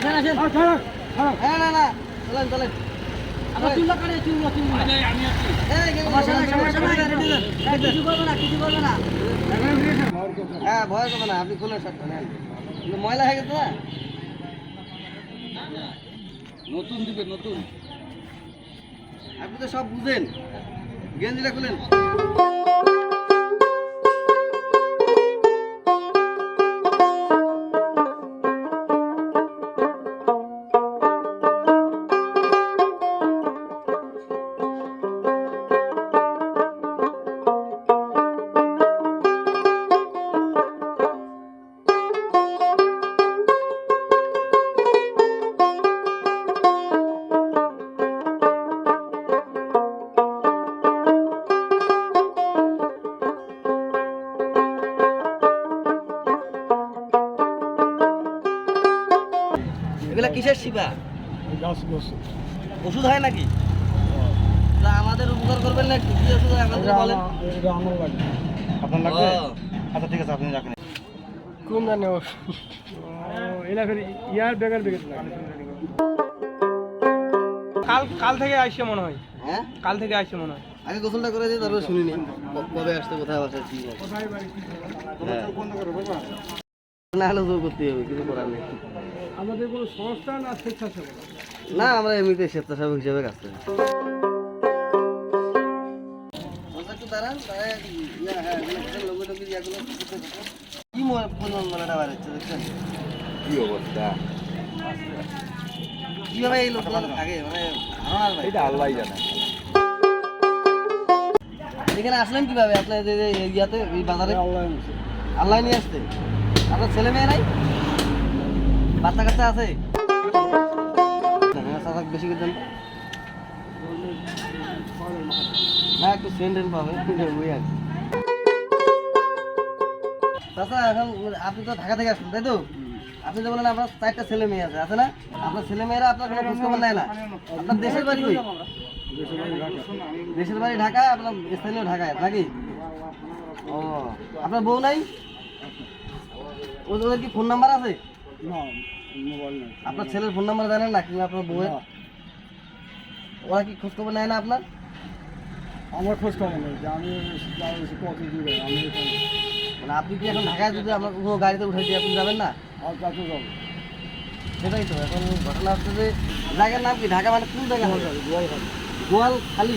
আসেন আসেন। হ্যাঁ না না চলেন চলেন। হ্যাঁ আপনি খুলে শার্টটা নেন। কিন্তু ময়লা হয়ে গেছে না? নতুন দিবে নতুন। আপনি তো সব বুঝেন। গেঞ্জিটা খুলেন। কিসের শিবা? ওষুধ হয় নাকি? তা আমাদের উপকার করবেন না? কি ওষুধ হয় আমাদের বলেন। আপনার লাগবে? আচ্ছা ঠিক আছে আপনি রাখেন। কোন জানে ও? এটা ফের ইয়ার বেগার বেগার কাল কাল থেকে আসছে মনে হয়। হ্যাঁ? কাল থেকে আসছে মনে হয়। আগে গোসলটা করে দিই তারপরে শুনিনি। কবে আসতে কোথায় আসে কি আছে। না হলে জোর করতে হবে কিছু করার নেই। আমাদের কোনো সংস্থা না স্বেচ্ছাসেবক? না আমরা এমনিতে স্বেচ্ছাসেবক হিসেবে কাজ করি। দাঁড়ায় ইয়া, হ্যাঁ। কি ম- পরিমাণ ময়লাটা বার দেখছেন? কি অবস্থা? কীভাবে এই লোকগুলো থাকে? মানে এটা আল্লাহ জানে। এখানে আসলেন কীভাবে? আপনার ইয়াতে এই বাজারে? আল্লাহ নিয়ে আসতে? আপনার ছেলে মেয়ে নাই? বাচ্চা কাচ্চা আছে? হ্যাঁ, বেশি করে দেন। না একটু সেন্ট টেন্ট পাবে ওই আর। চাচা এখন আপনি তো ঢাকা থেকে আসছেন তাই তো? আপনি তো বলেন আপনার চারটা ছেলে মেয়ে আছে আছে না? আপনার ছেলে মেয়েরা আপনার কোনো খোঁজখবর নেয় না। আপনার দেশের বাড়ি কই? দেশের বাড়ি ঢাকা আপনার স্থানীয় ঢাকায় নাকি? ও আপনার বউ নাই? ওদের কি ফোন নাম্বার আছে? আপনার ছেলের ফোন নাম্বার জানেন না কিংবা আপনার বউয়ের? ওরা কি খোঁজ খবর নেয় না আপনার? আমার খোঁজ খবর নেই যে আমি কত দূরে আমি মানে আপনি কি এখন ঢাকায় যদি আপনার কোনো গাড়িতে উঠে দিয়ে আপনি যাবেন না? আর কাছে যাব। সেটাই তো এখন ঘটনা হচ্ছে যে জায়গার নাম কি? ঢাকা মানে কোন জায়গা খালি গোয়াল গোয়াল খালি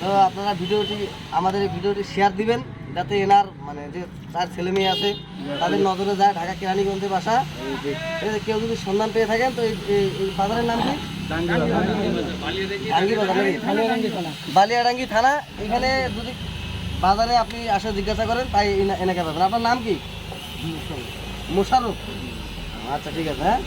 তো আপনারা ভিডিওটি, আমাদের এই ভিডিওটি শেয়ার দিবেন, যাতে এনার মানে যে তার ছেলে মেয়ে আছে, তাদের নজরে যায় ঢাকা কেরানীগঞ্জের বাসা। কেউ যদি সন্ধান পেয়ে থাকেন, তো এই- বাজারের নাম কি? বালিয়াডাঙ্গি থানা। এখানে যদি বাজারে আপনি আসে জিজ্ঞাসা করেন, তাই এনা- এনাকে পাবেন। আপনার নাম কি? মোশারফ আচ্ছা ঠিক আছে হ্যাঁ?